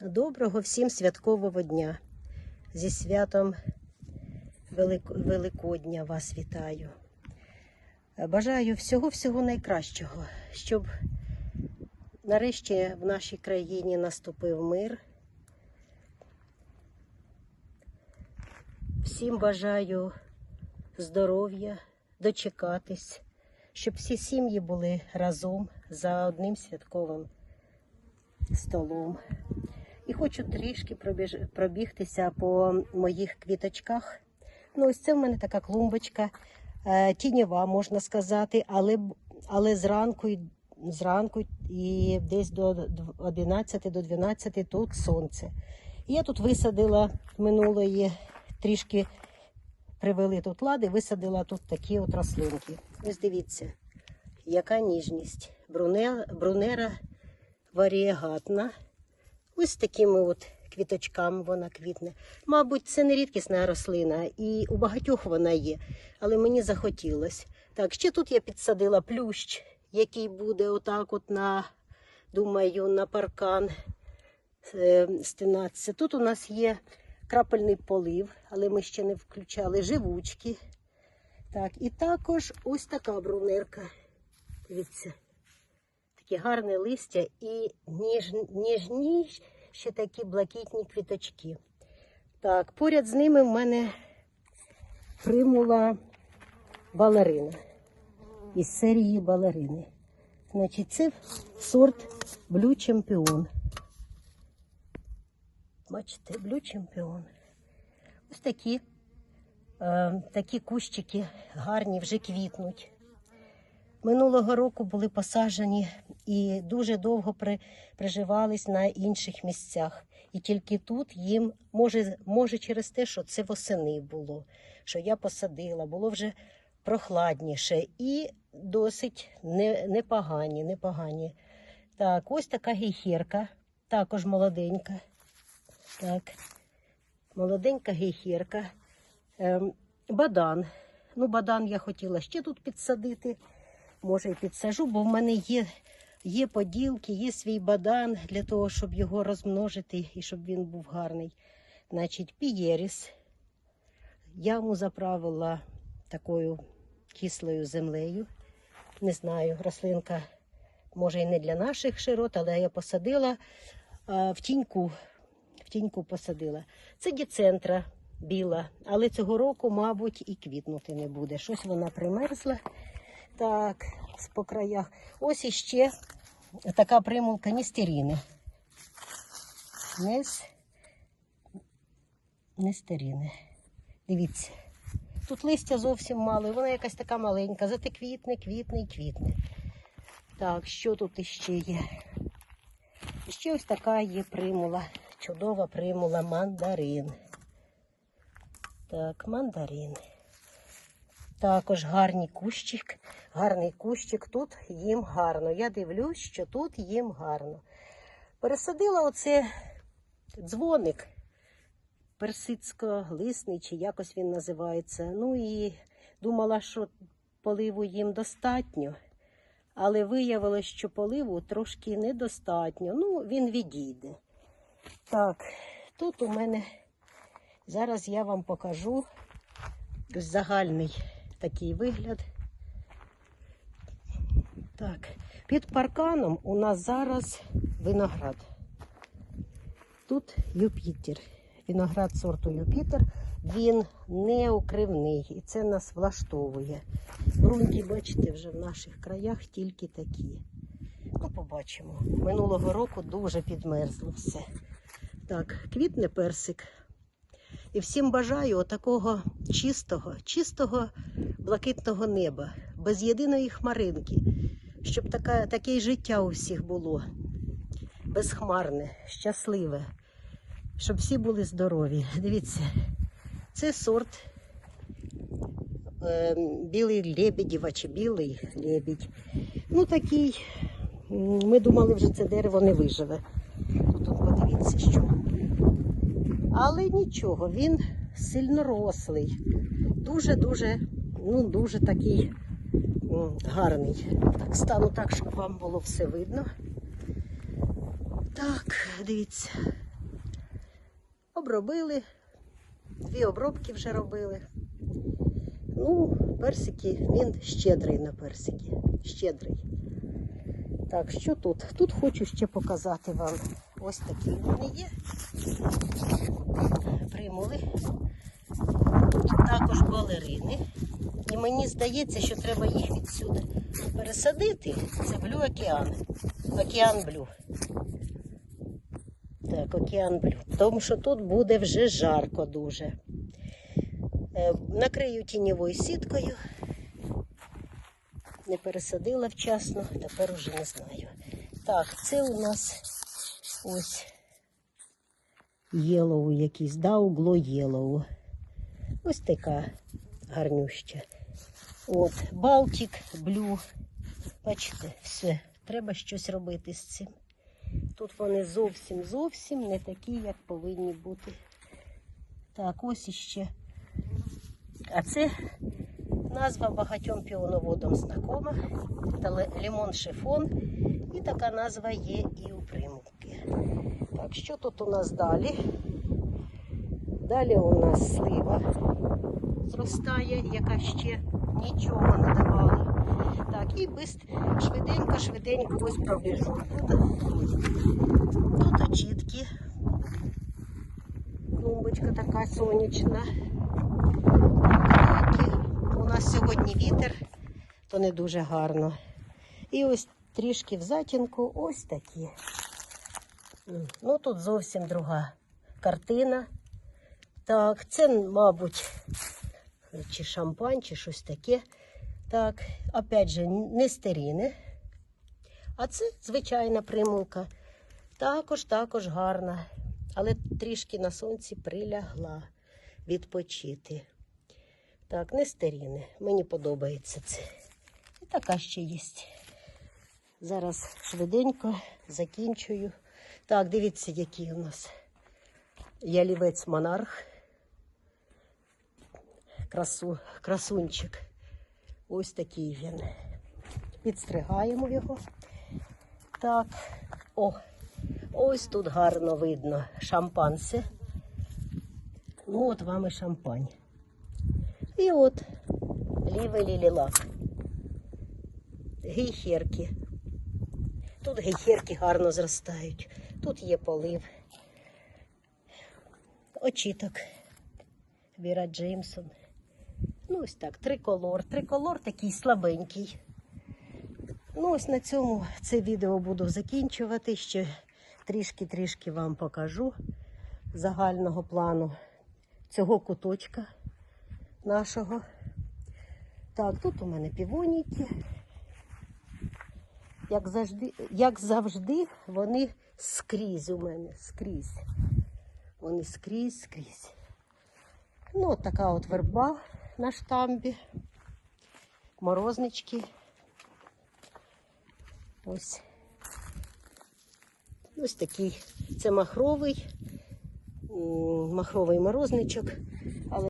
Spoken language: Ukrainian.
Доброго всім святкового дня. Зі святом Великодня вас вітаю. Бажаю всього-всього найкращого, щоб нарешті в нашій країні наступив мир. Всім бажаю здоров'я, дочекатись, щоб всі сім'ї були разом за одним святковим столом. І хочу трішки пробіж... пробігтися по моїх квіточках. Ну, ось це в мене така клумбочка, е, тіньова, можна сказати, але, але зранку, зранку і десь до дв- 11 до 12 тут сонце. І я тут висадила минулої трішки привели тут лади, висадила тут такі от рослинки. Ось дивіться, яка ніжність. Бруне... Брунера варієгатна. Ось такими от квіточками вона квітне. Мабуть, це не рідкісна рослина, і у багатьох вона є, але мені захотілося. Так, ще тут я підсадила плющ, який буде отак от на, думаю, на паркан е, стинатися. Тут у нас є крапельний полив, але ми ще не включали живучки. Так, і також ось така брунерка. Дивіться таке гарне листя і ніж, ніжні ще такі блакитні квіточки. Так, поряд з ними в мене примула балерина із серії балерини. Значить, це сорт Blue Champion. Бачите, Blue Champion. Ось такі, е, такі кущики гарні вже квітнуть. Минулого року були посаджені і дуже довго при, приживались на інших місцях. І тільки тут їм, може, може через те, що це восени було, що я посадила, було вже прохладніше і досить не, непогані, непогані. Так, ось така гейхерка, також молоденька. Так, молоденька гейхерка. Ем, бадан. Ну, бадан я хотіла ще тут підсадити може і підсажу, бо в мене є, є поділки, є свій бадан для того, щоб його розмножити і щоб він був гарний. Значить, пієріс. Я йому заправила такою кислою землею. Не знаю, рослинка може і не для наших широт, але я посадила а, в тіньку. В тіньку посадила. Це діцентра біла, але цього року, мабуть, і квітнути не буде. Щось вона примерзла. Так, по краях. Ось іще така примулка нестеріни. Нес... Нестеріни. Дивіться. Тут листя зовсім мало, і вона якась така маленька, зате квітне, квітне і квітне. Так, що тут іще є? Ще ось така є примула. Чудова примула мандарин. Так, мандарин. Також гарний кущик, гарний кущик. Тут їм гарно. Я дивлюсь, що тут їм гарно. Пересадила оце дзвоник персидсько-лисний, чи якось він називається. Ну і думала, що поливу їм достатньо. Але виявилось, що поливу трошки недостатньо. Ну, він відійде. Так, тут у мене зараз я вам покажу загальний такий вигляд. Так, під парканом у нас зараз виноград. Тут Юпітер. Виноград сорту Юпітер. Він не укривний і це нас влаштовує. Грунті, бачите, вже в наших краях тільки такі. Ну, побачимо. Минулого року дуже підмерзло все. Так, квітне персик. І всім бажаю отакого чистого, чистого блакитного неба, без єдиної хмаринки, щоб така, таке життя у всіх було безхмарне, щасливе, щоб всі були здорові. Дивіться, це сорт е, білий лебедєва чи білий лебідь. Ну такий, ми думали, вже це дерево не виживе. Тут подивіться, що. Але нічого, він сильнорослий. Дуже-дуже, ну, дуже такий гарний. Так, стану так, щоб вам було все видно. Так, дивіться, Обробили, дві обробки вже робили. Ну, персики, він щедрий на персики. Щедрий. Так, що тут? Тут хочу ще показати вам. Ось такі вони є. Примули. Тут також балерини. Мені здається, що треба їх відсюди пересадити. Це блю океан. Океан блю. Так, океан блю. Тому що тут буде вже жарко дуже. Е, Накрию тіньовою сіткою. Не пересадила вчасно, тепер уже не знаю. Так, це у нас ось єлоу якийсь, да, угло єлоу. Ось така гарнюща. От, Балтик, блю. Бачите, все. Треба щось робити з цим. Тут вони зовсім зовсім не такі, як повинні бути. Так, ось іще. А це назва багатьом піоноводам знакома. Лимон шифон. І така назва є і у примулки. Так, що тут у нас далі? Далі у нас слива зростає, яка ще нічого не давала. Так, і без швиденько, швиденько ось пробіжу. Тут, очітки. Клумбочка така сонячна. Такі. У нас сьогодні вітер, то не дуже гарно. І ось трішки в затінку ось такі. Ну тут зовсім друга картина. Так, це, мабуть, чи шампань, чи щось таке. Так, опять же, нестеріни. А це звичайна примулка. Також, також гарна. Але трішки на сонці прилягла відпочити. Так, нестеріни. Мені подобається це. І така ще є. Зараз швиденько закінчую. Так, дивіться, який у нас ялівець монарх. Красу, красунчик. Ось такий він. Підстригаємо його. Так, о, ось тут гарно видно шампанце. Ну, от вам і шампань. І от лівий лілілак. Гейхерки. Тут гейхерки гарно зростають. Тут є полив. Очіток. Віра Джеймсон. Ну, ось так, триколор. Триколор такий слабенький. Ну, ось на цьому це відео буду закінчувати. Ще трішки-трішки вам покажу загального плану цього куточка нашого. Так, тут у мене півоніки. Як завжди, як завжди, вони скрізь у мене, скрізь. Вони скрізь, скрізь. Ну, от така от верба на штамбі. Морознички. Ось. Ось такий. Це махровий, махровий морозничок.